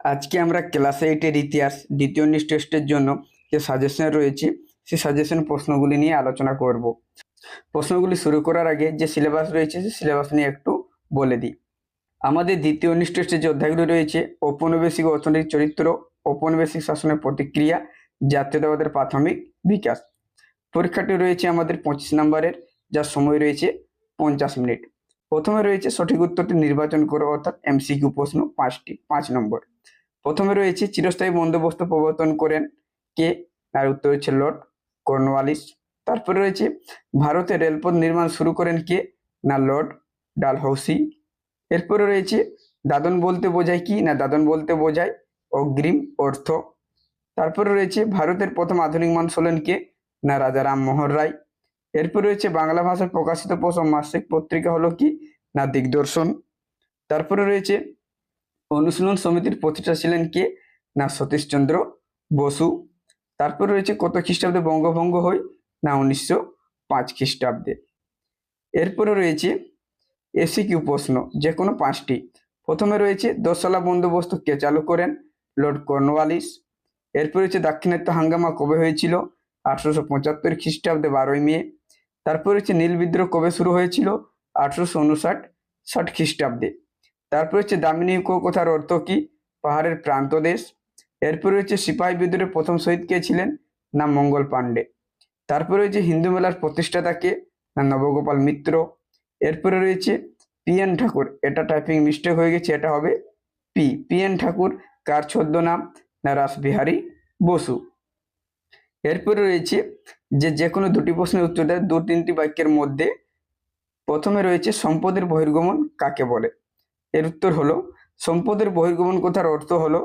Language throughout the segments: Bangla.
আজকে আমরা ক্লাস এইটের ইতিহাস, দ্বিতীয় ইউনিট টেস্টের জন্য যে সাজেশন রয়েছে, সেই সাজেশন প্রশ্নগুলি নিয়ে আলোচনা করব। প্রশ্নগুলি শুরু করার আগে যে সিলেবাস রয়েছে, সেই সিলেবাস নিয়ে একটু বলে দিই। আমাদের দ্বিতীয় ইউনিট টেস্টের যে অধ্যায়গুলি রয়েছে, ঔপনিবেশিক অর্থনৈতিক চরিত্র, ঔপনিবেশিক শাসনের প্রতিক্রিয়া, জাতীয়তাবাদের প্রাথমিক বিকাশ। পরীক্ষাটি রয়েছে আমাদের পঁচিশ নম্বরের, যার সময় রয়েছে পঞ্চাশ মিনিট। প্রথমে রয়েছে সঠিক উত্তরটি নির্বাচন করো, অর্থাৎ এমসিকিউ প্রশ্ন পাঁচটি, পাঁচ নম্বর। প্রথমে রয়েছে চিরস্থায়ী বন্দোবস্ত প্রবর্তন করেন কে? আর উত্তর হচ্ছে লর্ড কর্নওয়ালিস। তারপরে রয়েছে ভারতে রেলপথ নির্মাণ শুরু করেন কে? না লর্ড ডালহৌসি। এরপরে রয়েছে দাদন বলতে বোঝায় কি? না দাদন বলতে বোঝায় অগ্রিম অর্থ। তারপরে রয়েছে ভারতের প্রথম আধুনিক মানুষ হলেন কে? না রাজা রামমোহন রায়। এরপর রয়েছে বাংলা ভাষায় প্রকাশিত প্রথম মাসিক পত্রিকা হলো কি? না, দিগদর্শন। তারপরে রয়েছে, অনুশীলন সমিতির প্রতিষ্ঠা ছিলেন কে? না, সতীশচন্দ্র বসু। তারপর রয়েছে, কত খ্রিস্টাব্দে বঙ্গভঙ্গ হয়? না, উনিশশো পাঁচ খ্রিস্টাব্দে। এরপরে রয়েছে, এসি কিউ প্রশ্ন যে কোনো পাঁচটি। প্রথমে রয়েছে দশলা বন্দোবস্ত কে চালু করেন? Lord Cornwallis. এরপর রয়েছে, দাক্ষিণাত্য হাঙ্গামা কবে হয়েছিল? আঠারোশো পঁচাত্তর খ্রিস্টাব্দে বারোই মে। তারপর হচ্ছে নীল বিদ্রোহ কবে শুরু হয়েছিল? আঠারোশো উনষাট, ষাট খ্রিস্টাব্দে। তারপর হচ্ছে দামিনী কথার অর্থ কি? পাহাড়ের প্রান্ত দেশ। এরপরে হচ্ছে সিপাহী বিদ্রোহের প্রথম শহীদ কে ছিলেন? না, মঙ্গল পাণ্ডে। তারপরে রয়েছে হিন্দু মেলার প্রতিষ্ঠাতা কে? না, নবগোপাল মিত্র। এরপরে রয়েছে পি এন ঠাকুর। এটা টাইপিং মিস্টেক হয়ে গেছে, এটা হবে পি পি এন ঠাকুর, কার ছদ্মনাম? না, রাসবিহারী বসু। এরপরে রয়েছে যে যে কোনো দুটি প্রশ্নের উত্তর দেয়। দু, তিনটি বাক্যের মধ্যে প্রথমে রয়েছে সম্পদের বহির্গমন কাকে বলে? এর উত্তর হলো, সম্পদের বহির্গমন কথার অর্থ হলো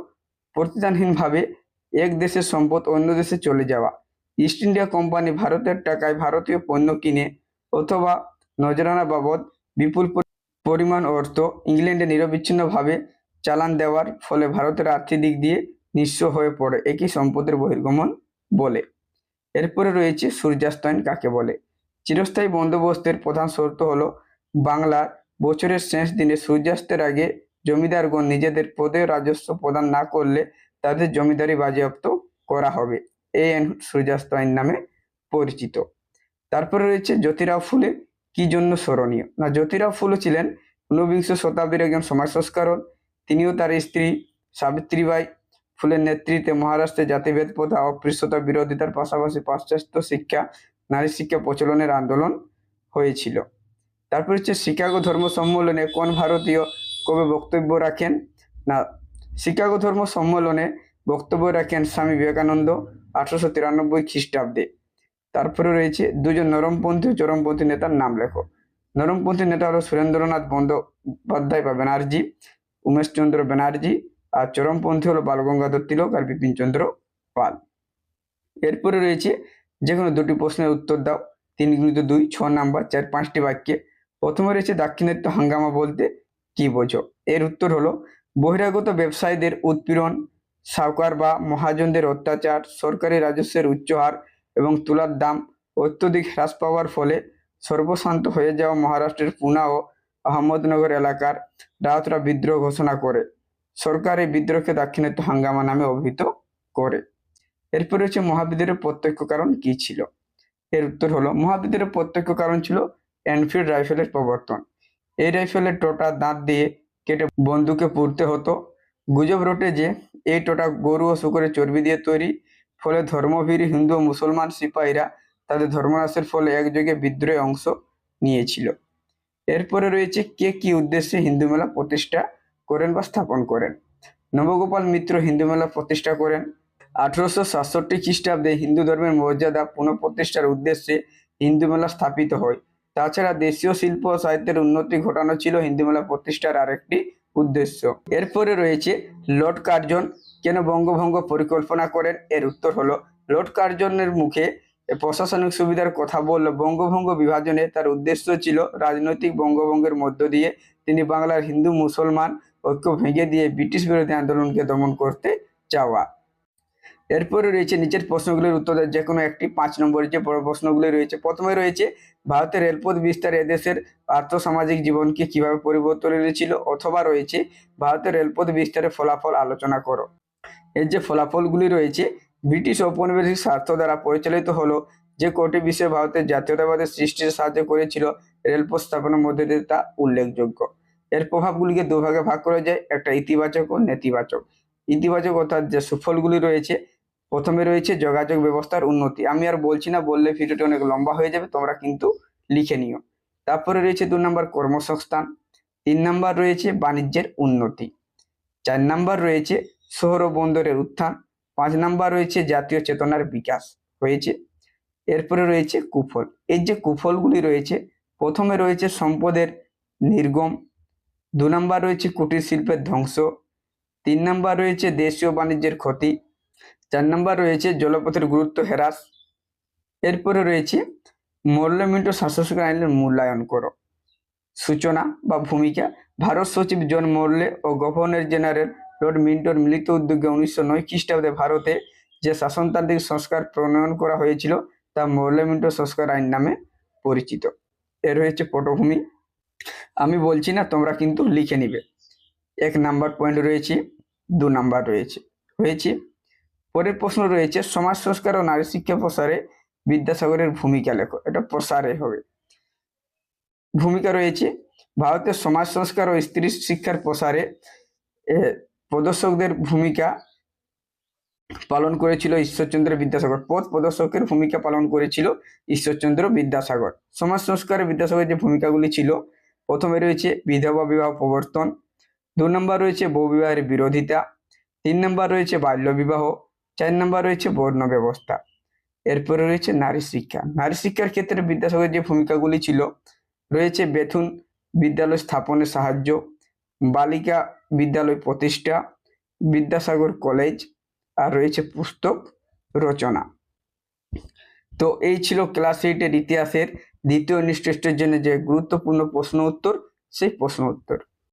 প্রতিদানহীনভাবে এক দেশের সম্পদ অন্য দেশে চলে যাওয়া। ইস্ট ইন্ডিয়া কোম্পানি ভারতের টাকায় ভারতীয় পণ্য কিনে অথবা নজরানা বাবদ বিপুল পরিমাণ অর্থ ইংল্যান্ডে নিরবিচ্ছিন্নভাবে চালান দেওয়ার ফলে ভারতের আর্থিক দিক দিয়ে নিঃস্ব হয়ে পড়ে। একই সম্পদের বহির্গমন বলে। এরপরে রয়েছে সূর্যাস্তায়ন কাকে বলে? চিরস্থায়ী বন্দোবস্তের প্রধান শর্ত হলো বাংলার বছরের শেষ দিনে সূর্যাস্তের আগে জমিদারগণ নিজেদের পদে রাজস্ব প্রদান না করলে তাদের জমিদারি বাজেয়াপ্ত করা হবে। এই আইন সূর্যাস্তায়ন নামে পরিচিত। তারপরে রয়েছে জ্যোতিরাও ফুলে, কি জন্য স্মরণীয়? না, জ্যোতিরাও ফুলে ছিলেন ঊনবিংশ শতাব্দীর একজন সমাজ সংস্কারক। তিনিও তার স্ত্রী সাবিত্রীবাই ফুলের নেতৃত্বে মহারাষ্ট্রে জাতিভেদ প্রথা অস্পৃশ্যতা বিরোধিতার পাশাপাশি পাশ্চাত্য শিক্ষা, নারী শিক্ষা প্রচলনের আন্দোলন হয়েছিল। তারপর হচ্ছে শিকাগো ধর্ম সম্মেলনে কোন ভারতীয় কবে বক্তব্য রাখেন? না, শিকাগো ধর্ম সম্মেলনে বক্তব্য রাখেন স্বামী বিবেকানন্দ আঠারোশো তিরানব্বই খ্রিস্টাব্দে। তারপরে রয়েছে দুজন নরমপন্থী ও চরমপন্থী নেতার নাম লেখো। নরমপন্থী নেতা হলো সুরেন্দ্রনাথ বন্দ্যোপাধ্যায় বা ব্যানার্জি, উমেশচন্দ্র ব্যানার্জি আর চরমপন্থী হলো বালগঙ্গাধর তিলক আর বিপিনচন্দ্র পাল। এরপরে রয়েছে যে কোনো দুটি প্রশ্নের উত্তর দাও। তিন গুণিত দুই, ছ নাম্বার, চার পাঁচটি বাক্যে। প্রথমে রয়েছে দাক্ষিণাত্য হাঙ্গামা বলতে কি বোঝো? এর উত্তর হলো, বহিরাগত ব্যবসায়ীদের উৎপীড়ন সাউকার বা মহাজনদের অত্যাচার, সরকারি রাজস্বের উচ্চ হার এবং তুলার দাম, অত্যধিক হ্রাস পাওয়ার ফলে সর্বশান্ত হয়ে যাওয়া মহারাষ্ট্রের পুনা ও আহমদনগর এলাকার রাউতরা বিদ্রোহ ঘোষণা করে। সরকার এই বিদ্রোহকে দাক্ষিণাত্য হাঙ্গামা নামে অভিহিত করে। এরপরে হচ্ছে মহাবিদ্রোহের প্রত্যক্ষ কারণ কি ছিল? এর উত্তর হলো, মহাবিদ্রোহের প্রত্যক্ষ কারণ ছিল এনফিল্ড রাইফেলের প্রবর্তন। এই রাইফেলের টোটা দাঁত দিয়ে কেটে বন্দুকে পুড়তে হতো। গুজব রটে যে এই টোটা গরু ও শুকরের চর্বি দিয়ে তৈরি, ফলে ধর্মভীর হিন্দু ও মুসলমান সিপাহীরা তাদের ধর্মনাশের ফলে একযোগে বিদ্রোহে অংশ নিয়েছিল। এরপরে রয়েছে কে কি উদ্দেশ্যে হিন্দু মেলা প্রতিষ্ঠা করেন বা স্থাপন করেন। নবগোপাল মিত্র হিন্দু মেলা প্রতিষ্ঠা করেন। আঠারোশো সাতষট্টি খ্রিস্টাব্দে হিন্দু ধর্মের মর্যাদা পুনঃপ্রতিষ্ঠার উদ্দেশ্যে হিন্দু মেলা স্থাপিত হয়। তাছাড়া দেশীয় শিল্প ও সাহিত্যের উন্নতি ঘটানো ছিল হিন্দু মেলা প্রতিষ্ঠার আরেকটি উদ্দেশ্য। এরপরে রয়েছে লর্ড কার্জন, কেন বঙ্গভঙ্গ পরিকল্পনা করেন? এর উত্তর হলো, লর্ড কার্জনের মুখে প্রশাসনিক সুবিধার কথা বলল বঙ্গভঙ্গ বিভাজনে তার উদ্দেশ্য ছিল রাজনৈতিক বঙ্গভঙ্গের মধ্য দিয়ে তিনি বাংলার হিন্দু মুসলমান ঐক্য ভেঙে দিয়ে ব্রিটিশ বিরোধী আন্দোলনকে দমন করতে চাওয়া। এরপরে রয়েছে নিচের প্রশ্নগুলির উত্তর, যে কোনো একটি পাঁচ নম্বরের যে প্রশ্নগুলি রয়েছে। প্রথমে রয়েছে, ভারতের রেলপথ বিস্তার এদেশের আর্থসামাজিক জীবনকে কীভাবে পরিবর্তন এনেছিল? অথবা রয়েছে, ভারতের রেলপথ বিস্তারের ফলাফল আলোচনা করো। এর যে ফলাফলগুলি রয়েছে, ব্রিটিশ ঔপনিবেশিক স্বার্থ দ্বারা পরিচালিত হলো, যে কোটি বিশ্বে ভারতের জাতীয়তাবাদের সৃষ্টির সাহায্য করেছিল রেলপথ স্থাপনের মধ্যে দিয়ে তা উল্লেখযোগ্য। এর প্রভাবগুলিকে দুভাগে ভাগ করা যায়। একটা ইতিবাচক ও নেতিবাচক। ইতিবাচক অর্থাৎ যে সুফলগুলি রয়েছে, প্রথমে রয়েছে যোগাযোগ ব্যবস্থার উন্নতি। আমি আর বলছি না, বললে ভিডিওটি অনেক লম্বা হয়ে যাবে, তোমরা কিন্তু লিখে নিও। তারপরে রয়েছে দু নম্বর কর্মসংস্থান। তিন নম্বর রয়েছে বাণিজ্যের উন্নতি। চার নম্বর রয়েছে শহর ও বন্দরের উত্থান। পাঁচ নম্বর রয়েছে জাতীয় চেতনার বিকাশ হয়েছে। এরপরে রয়েছে কুফল। এর যে কুফলগুলি রয়েছে, প্রথমে রয়েছে সম্পদের নির্গম দু নম্বর রয়েছে কুটির শিল্পের ধ্বংস, তিন নম্বর রয়েছে দেশীয় বাণিজ্যের ক্ষতি, চার নম্বর রয়েছে জলপথের গুরুত্ব হ্রাস, এরপরে রয়েছে মল্লমিন্ট শাসক আইনের মূল্যায়ন করো। সূচনা বা ভূমিকা, ভারত সচিব জন মল্লে ও গভর্নর জেনারেল লর্ড মিন্টোর মিলিত উদ্যোগে উনিশশো নয় খ্রিস্টাব্দে ভারতে যে শাসনতান্ত্রিক সংস্কার প্রণয়ন করা হয়েছিল, তা মল্লমিন্ট সংস্কার আইন নামে পরিচিত। এর হয়েছে পটভূমি আমি বলছি না, তোমরা কিন্তু লিখে নিবে। এক নাম্বার পয়েন্ট রয়েছে, দু নাম্বার রয়েছে। হয়েছে? পরের প্রশ্ন রয়েছে, সমাজ সংস্কার ও নারী শিক্ষা প্রসারে বিদ্যাসাগরের ভূমিকা লেখো। এটা প্রসারে হবে। ভূমিকা রয়েছে, ভারতের সমাজ সংস্কার ও স্ত্রী শিক্ষার প্রসারে প্রদর্শকদের ভূমিকা পালন করেছিল ঈশ্বরচন্দ্র বিদ্যাসাগর। পথ প্রদর্শকের ভূমিকা পালন করেছিল ঈশ্বরচন্দ্র বিদ্যাসাগর। সমাজ সংস্কারে বিদ্যাসাগরের যে ভূমিকাগুলি ছিল প্রথমে রয়েছে বিধবা বিবাহ প্রবর্তন, দু নম্বর রয়েছে বহু বিবাহের বিরোধিতা, তিন নম্বর রয়েছে বাল্য বিবাহ, চার নম্বর রয়েছে বর্ণ ব্যবস্থা। এরপরে রয়েছে নারী শিক্ষা। নারী শিক্ষার ক্ষেত্রে বিদ্যাসাগরের যে ভূমিকাগুলি ছিল, রয়েছে বেথুন বিদ্যালয় স্থাপনে সাহায্য, বালিকা বিদ্যালয় প্রতিষ্ঠা, বিদ্যাসাগর কলেজ, আর রয়েছে পুস্তক রচনা। তো এই ছিল ক্লাস এইটের ইতিহাসের দ্বিতীয় নিষ্টেস্টের জন্য যে গুরুত্বপূর্ণ প্রশ্ন উত্তর, সেই প্রশ্ন উত্তর।